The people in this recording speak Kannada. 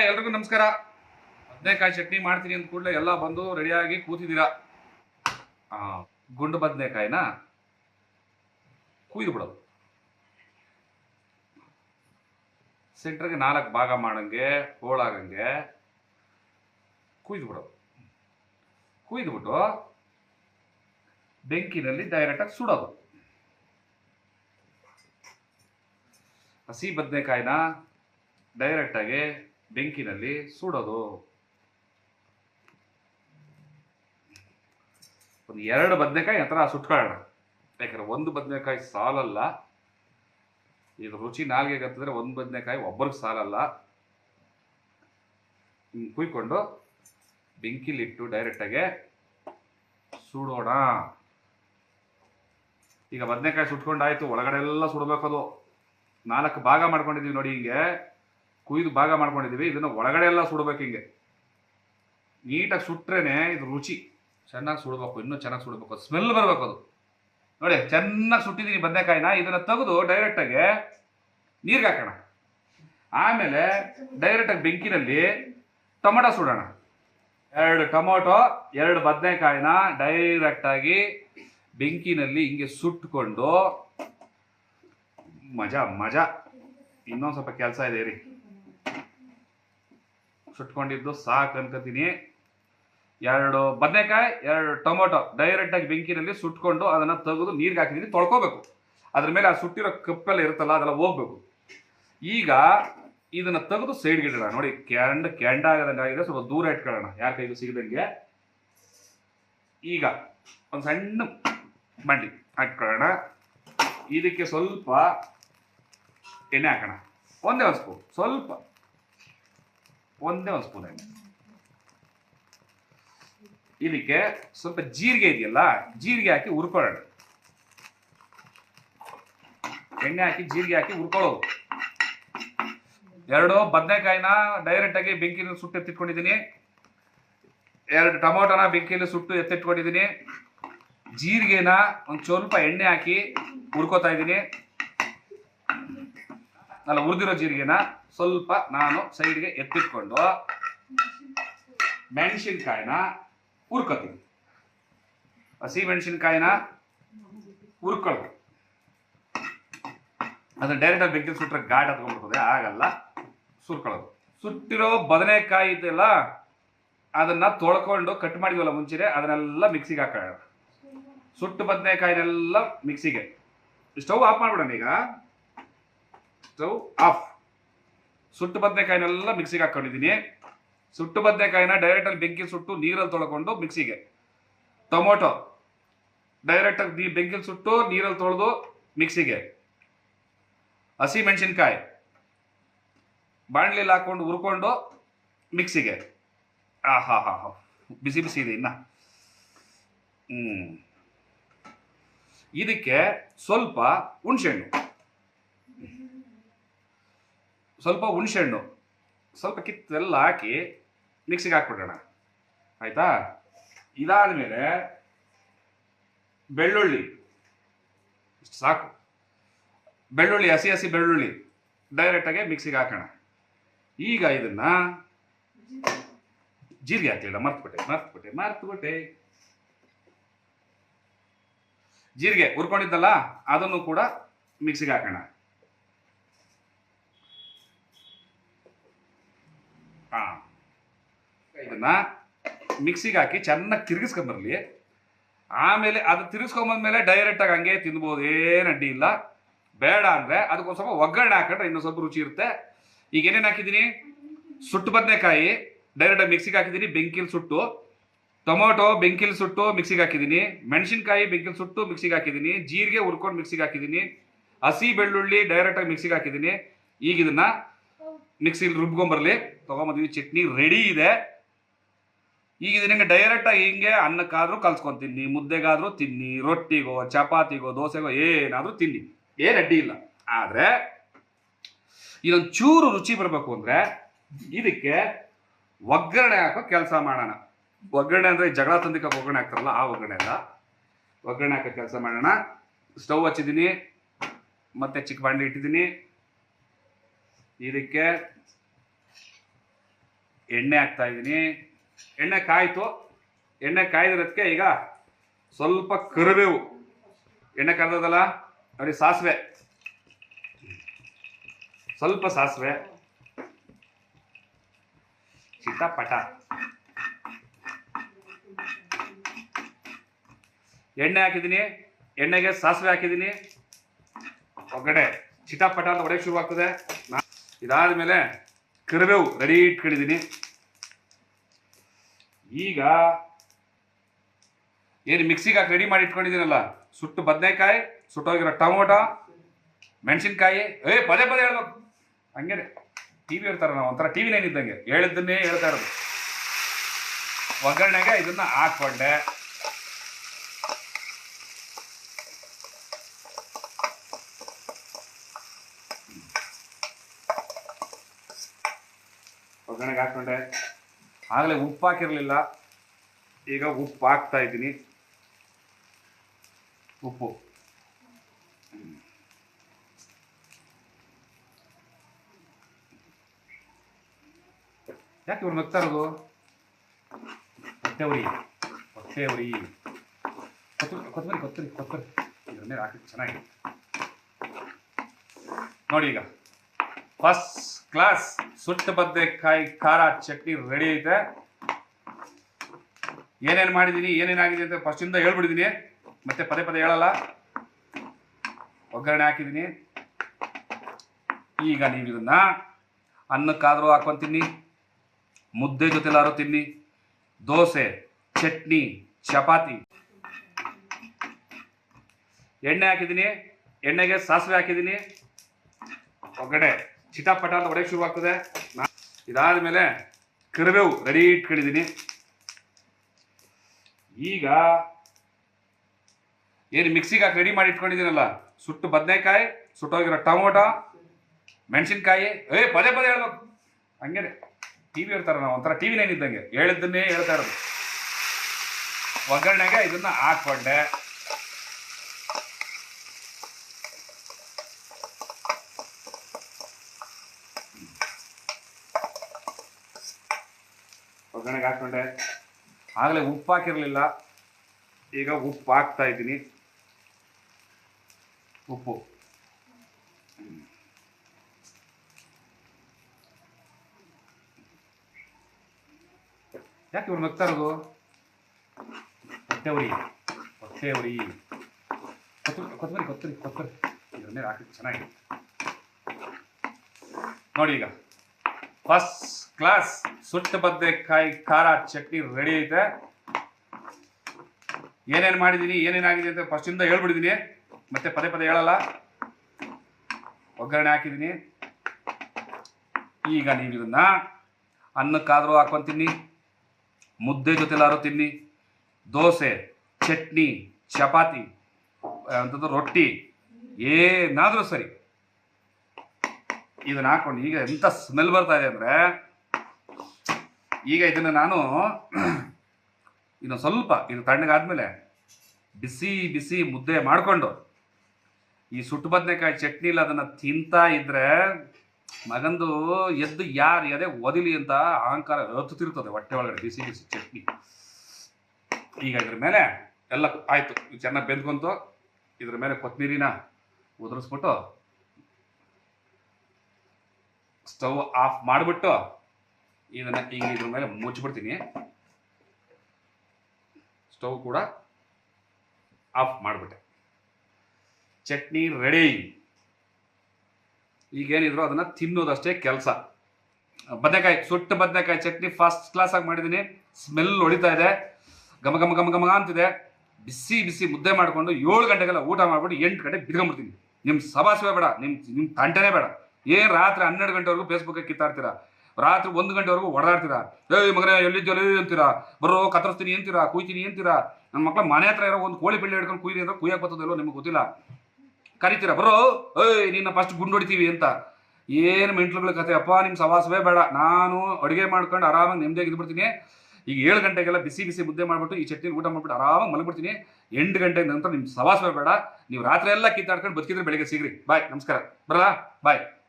ಎಲ್ರಿಗೂ ನಮಸ್ಕಾರ. ಬದನೆಕಾಯಿ ಚಟ್ನಿ ಮಾಡ್ತೀನಿ ಅಂದ ಕೂಡಲೇ ಎಲ್ಲ ಬಂದು ರೆಡಿಯಾಗಿ ಕೂತಿದ್ದೀರಾ? ಗುಂಡು ಬದನೆಕಾಯಿನ? ಕುಯ್ದು ಬಿಡೋದು. ಸೆಂಟ್ರಿಗೆ ನಾಲ್ಕು ಭಾಗ ಮಾಡಂಗೆ, ಹೋಳಾಗಂಗೆ ಕುಯ್ದು ಬಿಡೋದು. ಕುಯ್ದುಬಿಟ್ಟು ಬೆಂಕಿನಲ್ಲಿ ಡೈರೆಕ್ಟಾಗಿ ಸುಡೋದು. ಹಸಿ ಬದನೆಕಾಯಿನ ಡೈರೆಕ್ಟಾಗಿ ಬೆಂಕಿನಲ್ಲಿ ಸುಡೋದು. ಒಂದು ಎರಡು ಬದನೆಕಾಯಿ ಆ ಸುಟ್ಕೊಳ್ಳೋಣ ಯಾಕಂದ್ರೆ ಒಂದು ಬದನೆಕಾಯಿ ಸಾಲಲ್ಲ. ಇದು ರುಚಿ ನಾಲ್ಗೆಗೆ ಹತ್ತಿದ್ರೆ ಒಂದು ಬದನೆಕಾಯಿ ಒಬ್ಬರಿಗೆ ಸಾಲಲ್ಲ. ಹಿಂಗೆ ಕುಯ್ಕೊಂಡು ಬೆಂಕಿಲಿಟ್ಟು ಡೈರೆಕ್ಟಾಗೆ ಸುಡೋಣ. ಈಗ ಬದನೆಕಾಯಿ ಸುಟ್ಕೊಂಡಾಯ್ತು ಒಳಗಡೆ ಎಲ್ಲ ಸುಡಬೇಕದು ನಾಲ್ಕು ಭಾಗ ಮಾಡ್ಕೊಂಡಿದ್ದೀವಿ ನೋಡಿ ಹಿಂಗೆ. ಕುಯ್ದು ಭಾಗ ಮಾಡ್ಕೊಂಡಿದ್ದೀವಿ. ಇದನ್ನು ಒಳಗಡೆ ಎಲ್ಲ ಸುಡ್ಬೇಕು ಹಿಂಗೆ. ನೀಟಾಗಿ ಸುಟ್ರೇನೆ ಇದು ರುಚಿ. ಚೆನ್ನಾಗಿ ಸುಡ್ಬೇಕು, ಇನ್ನೂ ಚೆನ್ನಾಗಿ ಸುಡ್ಬೇಕು. ಸ್ಮೆಲ್ ಬರಬೇಕು ಅದು. ನೋಡಿ, ಚೆನ್ನಾಗಿ ಸುಟ್ಟಿದ್ದೀನಿ ಬದನೆಕಾಯಿನ. ಇದನ್ನು ತೆಗೆದು ಡೈರೆಕ್ಟಾಗಿ ನೀರಿಗೆ ಹಾಕೋಣ. ಆಮೇಲೆ ಡೈರೆಕ್ಟಾಗಿ ಬೆಂಕಿನಲ್ಲಿ ಟೊಮೊಟೊ ಸುಡೋಣ. ಎರಡು ಟೊಮೊಟೊ, ಎರಡು ಬದನೆಕಾಯಿನ ಡೈರೆಕ್ಟಾಗಿ ಬೆಂಕಿನಲ್ಲಿ ಹಿಂಗೆ ಸುಟ್ಕೊಂಡು ಮಜಾ ಮಜಾ. ಇನ್ನೊಂದು ಸ್ವಲ್ಪ ಕೆಲಸ ಇದೆ ರೀ ಸುಟ್ಕೊಂಡಿದ್ದು ಸಾಕು ಅನ್ಕೋತೀನಿ. ಎರಡು ಬದನೆಕಾಯಿ, ಎರಡು ಟೊಮೊಟೊ. ಡೈರೆಕ್ಟಾಗಿ ಬೆಂಕಿನಲ್ಲಿ ಸುಟ್ಕೊಂಡು ಅದನ್ನು ತೆಗೆದು ನೀರಿಗೆ ಹಾಕಿದ್ದೀನಿ ತೊಳ್ಕೊಬೇಕು. ಅದ್ರ ಮೇಲೆ ಆ ಸುಟ್ಟಿರೋ ಕಪ್ಪೆಲ್ಲ ಇರುತ್ತಲ್ಲ, ಅದೆಲ್ಲ ಹೋಗ್ಬೇಕು. ಈಗ ಇದನ್ನ ತೆಗೆದು ಸೈಡ್ಗೆ ಇಡೋಣ. ನೋಡಿ ಕ್ಯಾಂಡ್ ಕೆಂಡ ಆಗದಂಗೆ ಆಗಿದೆ. ಸ್ವಲ್ಪ ದೂರ ಇಟ್ಕೊಳ್ಳೋಣ. ಯಾರ ಕೈಗೂ ಸಿಗದಂಗೆ. ಈಗ ಒಂದು ಸಣ್ಣ ಮಂಡಿ ಹಾಕ್ಕೊಳ್ಳೋಣ. ಇದಕ್ಕೆ ಸ್ವಲ್ಪ ಎಣ್ಣೆ ಹಾಕೋಣ. ಒಂದೇ ಒಂದು ಸ್ಪೂನ್ ಸ್ವಲ್ಪ ಒಂದೇ ಒಂದು ಸ್ಪೂನ್ ಎಣ್ಣೆ. ಇದಕ್ಕೆ ಸ್ವಲ್ಪ ಜೀರಿಗೆ ಇದೆಯಲ್ಲ, ಜೀರಿಗೆ ಹಾಕಿ ಹುರ್ಕೊಳ್ಳೋಣ. ಎಣ್ಣೆ ಹಾಕಿ, ಜೀರಿಗೆ ಹಾಕಿ ಹುರ್ಕೊಳ್ಳೋದು. ಎರಡು ಬದನೆಕಾಯಿನ ಡೈರೆಕ್ಟ್ ಆಗಿ ಬೆಂಕಿನಲ್ಲಿ ಸುಟ್ಟು ಎತ್ತಿಟ್ಕೊಂಡಿದ್ದೀನಿ. ಎರಡು ಟೊಮೊಟೊನ ಬೆಂಕಿಯಲ್ಲಿ ಸುಟ್ಟು ಎತ್ತಿಟ್ಕೊಂಡಿದ್ದೀನಿ. ಜೀರಿಗೆನ ಒಂದು ಸ್ವಲ್ಪ ಎಣ್ಣೆ ಹಾಕಿ ಹುರ್ಕೋತಾ ಇದ್ದೀನಿ. ಅಲ್ಲ ಹುರಿದಿರೋ ಜೀರಿಗೆನ ಸ್ವಲ್ಪ ನಾನು ಸೈಡ್ಗೆ ಎತ್ತಿಟ್ಕೊಂಡು ಮೆಣಸಿನ್ಕಾಯಿನ ಹುರ್ಕೋತೀನಿ. ಹಸಿ ಮೆಣಸಿನ್ಕಾಯಿನ ಹುರ್ಕೊಳ್ಬೇಕು ಅದನ್ನ ಡೈರೆಕ್ಟ್ ಆಗಿ ಬೆಂಕಿ ಸುಟ್ಟರೆ ಗಾಡ್ ಹತ್ಕೊಂಡ್ಬಿಡ್ತದೆ ಆಗಲ್ಲ, ಸುರ್ಕೊಳ್ಳೋದು. ಸುಟ್ಟಿರೋ ಬದನೆಕಾಯಿ ಇದೆಯಲ್ಲ, ಅದನ್ನ ತೊಳ್ಕೊಂಡು ಕಟ್ ಮಾಡಿದ್ವಲ್ಲ ಮುಂಚೆನೆ, ಅದನ್ನೆಲ್ಲ ಮಿಕ್ಸಿಗೆ ಹಾಕೋಣ ಸುಟ್ಟು ಬದನೆಕಾಯಿನೆಲ್ಲ ಮಿಕ್ಸಿಗೆ ಸ್ಟವ್ ಆಫ್ ಮಾಡ್ಬಿಡೋಣ ಈಗ. ಸ್ಟವ್ ಆಫ್ ಸುಟ್ಟು ಬದನೆಕಾಯಿನೆಲ್ಲ ಮಿಕ್ಸಿಗೆ ಹಾಕೊಂಡಿದ್ದೀನಿ. ಸುಟ್ಟು ಬದನೆಕಾಯಿನ ಡೈರೆಕ್ಟಾಗಿ ಬೆಂಕಿ ಸುಟ್ಟು ನೀರಲ್ಲಿ ತೊಳ್ಕೊಂಡು ಮಿಕ್ಸಿಗೆ ಟೊಮೊಟೊ ಡೈರೆಕ್ಟಾಗಿ ಬೆಂಕಿಲಿ ಸುಟ್ಟು ನೀರಲ್ಲಿ ತೊಳೆದು ಮಿಕ್ಸಿಗೆ ಹಸಿ ಮೆಣಸಿನ್ಕಾಯಿ. ಬಾಣಲಿಲಿ ಹಾಕೊಂಡು ಹುರ್ಕೊಂಡು ಮಿಕ್ಸಿಗೆ ಆ, ಹಾ ಹಾ ಹಾ. ಬಿಸಿ ಬಿಸಿ ಇದೆ ಇನ್ನ. ಹ್ಞೂ ಇದಕ್ಕೆ ಸ್ವಲ್ಪ ಹುಣಸೆಹಣ್ಣು. ಸ್ವಲ್ಪ ಹುಣಸೆಹಣ್ಣು ಸ್ವಲ್ಪ ಕಿತ್ತೆಲ್ಲ ಹಾಕಿ ಮಿಕ್ಸಿಗೆ ಹಾಕ್ಬಿಡೋಣ. ಆಯ್ತಾ? ಇದಾದ ಮೇಲೆ ಬೆಳ್ಳುಳ್ಳಿ. ಇಷ್ಟು ಸಾಕು. ಬೆಳ್ಳುಳ್ಳಿ, ಹಸಿ ಹಸಿ ಬೆಳ್ಳುಳ್ಳಿ. ಡೈರೆಕ್ಟಾಗಿ ಮಿಕ್ಸಿಗೆ ಹಾಕೋಣ. ಈಗ ಇದನ್ನ ಜೀರಿಗೆ ಹಾಕಲಿಲ್ಲ, ಮರ್ತುಬಿಟ್ಟೆ ಮರ್ತುಬಿಟ್ಟೆ, ಮರ್ತ್ಬಿಟ್ಟೆ. ಜೀರಿಗೆ ಹುರ್ಕೊಂಡಿದ್ದಲ್ಲ, ಅದನ್ನು ಕೂಡ ಮಿಕ್ಸಿಗೆ ಹಾಕೋಣ. ಹಾ ಇದನ್ನ ಮಿಕ್ಸಿಗೆ ಹಾಕಿ ಚೆನ್ನಾಗಿ ತಿರುಗಿಸ್ಕೊಂಬರ್ಲಿ ಆಮೇಲೆ ಅದು ತಿರುಗಿಸ್ಕೊಂಬಂದ್ಮೇಲೆ ಡೈರೆಕ್ಟ್ ಆಗಿ ಹಂಗೆ ತಿನ್ಬೋದು, ಏನು ಅಡ್ಡಿ ಇಲ್ಲ. ಬೇಡ ಅಂದ್ರೆ ಅದಕ್ಕೊಂದು ಸ್ವಲ್ಪ ಒಗ್ಗರಣೆ ಹಾಕೊಂಡ್ರೆ ಇನ್ನೊಂದು ಸ್ವಲ್ಪ ರುಚಿ ಇರುತ್ತೆ. ಈಗ ಏನೇನು ಹಾಕಿದ್ದೀನಿ? ಸುಟ್ಟು ಬದನೆಕಾಯಿ. ಡೈರೆಕ್ಟ್ ಮಿಕ್ಸಿಗೆ ಹಾಕಿದ್ದೀನಿ, ಬೆಂಕಿಲಿ ಸುಟ್ಟು. ಟೊಮೊಟೊ, ಬೆಂಕಿಲಿ ಸುಟ್ಟು ಮಿಕ್ಸಿಗೆ ಹಾಕಿದ್ದೀನಿ. ಮೆಣಸಿನ್ಕಾಯಿ, ಬೆಂಕಿಲಿ ಸುಟ್ಟು ಮಿಕ್ಸಿಗೆ ಹಾಕಿದ್ದೀನಿ. ಜೀರಿಗೆ ಹುರ್ಕೊಂಡು ಮಿಕ್ಸಿಗೆ ಹಾಕಿದ್ದೀನಿ. ಹಸಿ ಬೆಳ್ಳುಳ್ಳಿ ಡೈರೆಕ್ಟಾಗಿ ಮಿಕ್ಸಿಗೆ ಹಾಕಿದ್ದೀನಿ. ಈಗ ಇದನ್ನ ಮಿಕ್ಸಿಲಿ ರುಬ್ಕೊಂಬರ್ಲಿ ತೊಗೊಂಬಂದಿದ್ವಿ ಚಟ್ನಿ ರೆಡಿ ಇದೆ. ಈಗ ನಿಮಗೆ ಡೈರೆಕ್ಟ್ ಆಗಿ ಹಿಂಗೆ ಅನ್ನಕ್ಕಾದ್ರೂ ಕಲ್ಸ್ಕೊಂತೀನಿ. ಮುದ್ದೆಗಾದ್ರೂ ತಿನ್ನಿ, ರೊಟ್ಟಿಗೋ, ಚಪಾತಿಗೋ, ದೋಸೆಗೋ, ಏನಾದರೂ ತಿನ್ನಿ. ಏನ್ ಅಡ್ಡಿ ಇಲ್ಲ. ಆದ್ರೆ ಇದೊಂದು ಚೂರು ರುಚಿ ಬರಬೇಕು ಅಂದ್ರೆ ಇದಕ್ಕೆ ಒಗ್ಗರಣೆ ಹಾಕೋ ಕೆಲಸ ಮಾಡೋಣ. ಒಗ್ಗರಣೆ ಅಂದ್ರೆ ಜಗಳ ತಂದಿಕ ಒಗ್ಗರಣೆ ಹಾಕ್ತಾರಲ್ಲ, ಆ ಒಗ್ಗರಣೆ ಅಲ್ಲ. ಒಗ್ಗರಣೆ ಹಾಕೋ ಕೆಲಸ ಮಾಡೋಣ. ಸ್ಟವ್ ಹಚ್ಚಿದ್ದೀನಿ ಮತ್ತೆ ಚಿಕ್ಕ ಬಾಂಡ್ಲಿ ಇಟ್ಟಿದ್ದೀನಿ ಇದಕ್ಕೆ ಎಣ್ಣೆ ಹಾಕ್ತಾ ಇದ್ದೀನಿ. ಎಣ್ಣೆ ಕಾಯಿತು. ಎಣ್ಣೆ ಕಾಯ್ದಿರೋದಕ್ಕೆ ಈಗ ಸ್ವಲ್ಪ ಕರಿಬೇವು. ಎಣ್ಣೆ ಕರೆದದಲ್ಲ ನೋಡಿ, ಸಾಸಿವೆ. ಸ್ವಲ್ಪ ಸಾಸಿವೆ. ಚಿಟಪಟ. ಎಣ್ಣೆ ಹಾಕಿದ್ದೀನಿ. ಎಣ್ಣೆಗೆ ಸಾಸಿವೆ ಹಾಕಿದ್ದೀನಿ. ಒಗ್ಗಡೆ ಚಿಟಪಟ ಅಂತ ಹೊಡೆಯಕ್ಕೆ ಶುರು ಆಗ್ತದೆ ನಾ- ಇದಾದ್ಮೇಲೆ ಕರಿಬೇವು ರೆಡಿ ಇಟ್ಕೊಂಡಿದ್ದೀನಿ. ಈಗ ಏನು ಮಿಕ್ಸಿಗೆ ಹಾಕಿ ರೆಡಿ ಮಾಡಿ ಇಟ್ಕೊಂಡಿದ್ದೀನಲ್ಲ? ಸುಟ್ಟು ಬದನೆಕಾಯಿ, ಸುಟ್ಟೋಗಿರೋ ಟೊಮೊಟೊ, ಮೆಣಸಿನ್ಕಾಯಿ, ಏ, ಪದೇ ಪದೇ ಹೇಳ್ಬೇಕು. ಹಂಗೇನೆ. ಟಿ ವಿ ಇರ್ತಾರೆ ನಾವು, ಒಂಥರ ಟಿ ವಿ ನೈನ್ ಇದ್ದಂಗೆ. ಹೇಳಿದ್ದನ್ನೇ ಹೇಳ್ತಾ ಇರೋದು. ಒಗ್ಗರಣೆಗೆ ಇದನ್ನ ಹಾಕ್ಕೊಂಡೆ. ಒಗ್ಗರಣೆಗೆ ಹಾಕ್ಕೊಂಡೆ. ಆಗಲೇ ಉಪ್ಪು ಹಾಕಿರಲಿಲ್ಲ ಈಗ ಉಪ್ಪು ಹಾಕ್ತಾ ಇದ್ದೀನಿ. ಉಪ್ಪು. ಯಾಕೆ ಇವ್ರು ನಗ್ತಾ ಇರೋದು? ಹೊಟ್ಟೆವರಿ ಹೊಟ್ಟೆವರಿ ಕೊತ್ತಂಬರಿ ಕೊತ್ತಂಬರಿ ಕೊತ್ತಂಬರಿ ಕೊತ್ತಂಬರಿ. ಇದ್ರ ಮೇಲೆ ಹಾಕಿ ಚೆನ್ನಾಗಿ ನೋಡಿ ಈಗ. ಫಸ್ಟ್ ಕ್ಲಾಸ್ ಸುಟ್ಟ ಬದನೆಕಾಯಿ ಖಾರ, ಚಟ್ನಿ ರೆಡಿ ಐತೆ. ಏನೇನು ಮಾಡಿದ್ದೀನಿ ಏನೇನಾಗಿದೆ ಅಂತ ಫಸ್ಟಿಂದ ಹೇಳ್ಬಿಡಿದ್ದೀನಿ ಮತ್ತೆ ಪದೇ ಪದೇ ಹೇಳಲ್ಲ. ಒಗ್ಗರಣೆ ಹಾಕಿದ್ದೀನಿ ಈಗ ನೀವು ಇದನ್ನ ಅನ್ನಕ್ಕಾದರೂ ಹಾಕೊಂಡು ತಿನ್ನಿ. ಮುದ್ದೆ ಜೊತೆಲಾರು ತಿನ್ನಿ. ದೋಸೆ, ಚಟ್ನಿ, ಚಪಾತಿ. ಎಣ್ಣೆ ಹಾಕಿದ್ದೀನಿ ಎಣ್ಣೆಗೆ ಸಾಸಿವೆ ಹಾಕಿದ್ದೀನಿ ಒಗ್ಗಡೆ ಚಿಟಾಪಟ ಅಂತ ಹೊಡೆಯಕ್ಕೆ ಶುರುವಾಗ್ತದೆ ನಾ ಇದಾದ ಇದಾದ್ಮೇಲೆ ಕರಿಬೇವು ರೆಡಿ ಇಟ್ಕೊಂಡಿದ್ದೀನಿ. ಈಗ ಏನು ಮಿಕ್ಸಿಗೆ ಹಾಕಿ ರೆಡಿ ಮಾಡಿ ಇಟ್ಕೊಂಡಿದ್ದೀನಲ್ಲ, ಸುಟ್ಟು ಬದನೆಕಾಯಿ, ಸುಟ್ಟೋಗಿರೋ ಟೊಮೊಟೊ, ಮೆಣಸಿನ್ಕಾಯಿ, ಏ, ಪದೇ ಪದೇ ಹೇಳ್ಬೇಕು. ಹಂಗೇನೆ ಟಿ ವಿ ಇರ್ತಾರೆ ನಾವು, ಒಂಥರ ಟಿ ವಿನೇನಿದ್ದಂಗೆ ಹೇಳಿದ್ದನ್ನೇ ಹೇಳ್ತಾ ಇರೋದು. ಒಗ್ಗರಣೆಗೆ ಇದನ್ನ ಹಾಕ್ಕೊಂಡೆ. ಒಗ್ಗರಣೆಗೆ ಹಾಕ್ಕೊಂಡೆ. ಆಗಲೇ ಉಪ್ಪು ಹಾಕಿರಲಿಲ್ಲ. ಈಗ ಉಪ್ಪು ಹಾಕ್ತಾ ಇದ್ದೀನಿ. ಉಪ್ಪು. ಯಾಕೆ ಇವ್ರು ನಗ್ತಾರದು ಹೊಟ್ಟೆ ಉರಿ ಹೊಟ್ಟೆ ಉರಿ ಕೊತ್ತಂಬರಿ ಕೊತ್ತಂಬರಿ ಕೊತ್ತಂಬರಿ ಕೊತ್ತಂಬರಿ. ಇದ್ರ ಮೇಲೆ ಹಾಕಿ ಚೆನ್ನಾಗಿ. ನೋಡಿ ಈಗ. ಫಸ್ಟ್ ಕ್ಲಾಸ್ ಸುಟ್ಟ ಬದನೆಕಾಯಿ, ಖಾರ, ಚಟ್ನಿ ರೆಡಿ ಐತೆ. ಏನೇನು ಮಾಡಿದ್ದೀನಿ ಏನೇನಾಗಿದೆ ಅಂತ ಫಸ್ಟಿಂದ ಹೇಳ್ಬಿಡಿದ್ದೀನಿ ಮತ್ತೆ ಪದೇ ಪದೇ ಹೇಳಲ್ಲ. ಒಗ್ಗರಣೆ ಹಾಕಿದ್ದೀನಿ ಈಗ ನೀವು ಇದನ್ನ ಅನ್ನಕ್ಕಾದರೂ ಹಾಕೊಂಡು ತಿನ್ನಿ. ಮುದ್ದೆ ಜೊತೆಲಾರು ತಿನ್ನಿ. ದೋಸೆ, ಚಟ್ನಿ, ಚಪಾತಿ ಅಂತಂದ್ರೆ ರೊಟ್ಟಿ, ಏನಾದರೂ ಸರಿ. ಇದನ್ನ ಹಾಕೊಂಡು ಈಗ ಎಂಥ ಸ್ಮೆಲ್ ಬರ್ತಾ ಇದೆ ಅಂದರೆ ಈಗ ಇದನ್ನು ನಾನು ಇನ್ನು ಸ್ವಲ್ಪ ಇದು ತಣ್ಣಗಾದ್ಮೇಲೆ ಬಿಸಿ ಬಿಸಿ ಮುದ್ದೆ ಮಾಡಿಕೊಂಡು ಈ ಸುಟ್ಟು ಬದನೆಕಾಯಿ ಇಲ್ಲ ಅದನ್ನು ತಿಂತಾ ಇದ್ದರೆ ಮಗಂದು ಎದ್ದು ಯಾರು ಎದೆ ಒದಿಲಿ ಅಂತ ಅಹಂಕಾರ ಹತ್ತುತ್ತಿರ್ತದೆ ಹೊಟ್ಟೆ ಒಳಗಡೆ ಬಿಸಿ ಬಿಸಿ ಚಟ್ನಿ. ಈಗ ಇದ್ರ ಮೇಲೆ ಎಲ್ಲ ಆಯಿತು. ಚೆನ್ನಾಗಿ ಬೆಂದ್ಕೊಂತು, ಇದ್ರ ಮೇಲೆ ಕೊತ್ತಂಬರಿನ ಉದುರಿಸ್ಬಿಟ್ಟು, ಸ್ಟವ್ ಆಫ್ ಮಾಡಿಬಿಟ್ಟು ಇದನ್ನ ಈಗ ಇದ್ರ ಮೇಲೆ ಮುಚ್ಚಿಬಿಡ್ತೀನಿ. ಸ್ಟವ್ ಕೂಡ ಆಫ್ ಮಾಡಿಬಿಟ್ಟೆ. ಚಟ್ನಿ ರೆಡಿ ಈಗೇನಿದ್ರು ಅದನ್ನ ತಿನ್ನೋದಷ್ಟೇ ಕೆಲಸ. ಬದನೆಕಾಯಿ, ಸುಟ್ಟು ಬದನೆಕಾಯಿ ಚಟ್ನಿ ಫಸ್ಟ್ ಕ್ಲಾಸ್ ಆಗಿ ಮಾಡಿದ್ದೀನಿ ಸ್ಮೆಲ್ ಹೊಡಿತಾ ಇದೆ. ಘಮ ಘಮ ಘಮ ಘಮ ಅಂತಿದೆ. ಬಿಸಿ ಬಿಸಿ ಮುದ್ದೆ ಮಾಡಿಕೊಂಡು ಏಳು ಗಂಟೆಗೆಲ್ಲ ಊಟ ಮಾಡಿಬಿಟ್ಟು ಎಂಟು ಗಂಟೆಗೆ ಬಿಡ್ಕೊಂಬಿಡ್ತೀನಿ ನಿಮ್ಮ ಸಭಾಸವೇ ಬೇಡ ನಿಮ್ಮ ನಿಮ್ಮ ತಂಟೆನೇ ಬೇಡ. ಏನು ರಾತ್ರಿ ಹನ್ನೆರಡು ಗಂಟೆವರೆಗೂ ಫೇಸ್ಬುಕ್ಕೆ ಕಿತ್ತಾಡ್ತೀರಾ? ರಾತ್ರಿ ಒಂದು ಗಂಟೆವರೆಗೂ ಓಡಾಡ್ತೀರಾ ಏಯ್ ಮಗನೇ ಎಲ್ಲಿದ್ಯಲ್ಲ ಅಂತೀರಾ? ಬರೋ ಕತ್ತರಿಸ್ತೀನಿ ಅಂತೀರಾ? ಕುಯ್ತೀನಿ ಅಂತೀರಾ? ನನ್ನ ಮಕ್ಕಳ ಮನೆ ಹತ್ರ ಇರೋ ಒಂದು ಕೋಳಿ ಬೆಳ್ಳಿ ಹಿಡ್ಕೊಂಡು ಕುಯ್ರಿ ಅಂದ್ರೆ ಕುಯ್ಯಕ್ಕೆ ಬರ್ತದಲ್ಲೋ ನಿಮ್ಗೆ ಗೊತ್ತಿಲ್ಲ. ಕರಿತೀರಾ? ಬರೋ ಏಯ್ ನಿನ್ನ ಫಸ್ಟ್ ಗುಂಡು ಹೊಡಿತೀವಿ ಅಂತ. ಏನು ಮೆಂಟ್ಲುಗಳ ಕತೆ. ಅಪ್ಪ ನಿಮ್ಮ ಸವಾಸವೇ ಬೇಡ. ನಾನು ಅಡುಗೆ ಮಾಡ್ಕೊಂಡು ಆರಾಮಾಗಿ ನೆಮ್ಮದಿಯಾಗಿ ಇದ್ಬಿಡ್ತೀನಿ. ಈಗ ಏಳು ಗಂಟೆಗೆಲ್ಲ ಬಿಸಿ ಬಿಸಿ ಮುದ್ದೆ ಮಾಡಿಬಿಟ್ಟು ಈ ಚಟ್ನಿ ಊಟ ಮಾಡ್ಬಿಟ್ಟು ಆರಾಮಾಗಿ ಮಲಗ್ಬಿಡ್ತೀನಿ. ಎಂಟು ಗಂಟೆ ನಂತರ ನಿಮ್ಮ ಸವಾಸವೇ ಬೇಡ. ನೀವು ರಾತ್ರಿ ಎಲ್ಲ ಕಿತ್ತಾಡ್ಕೊಂಡು ಬದುಕಿದ್ರೆ ಬೆಳಗ್ಗೆ ಸಿಗ್ರಿ. ಬಾಯ್, ನಮಸ್ಕಾರ. ಬರಲಾ? ಬಾಯ್.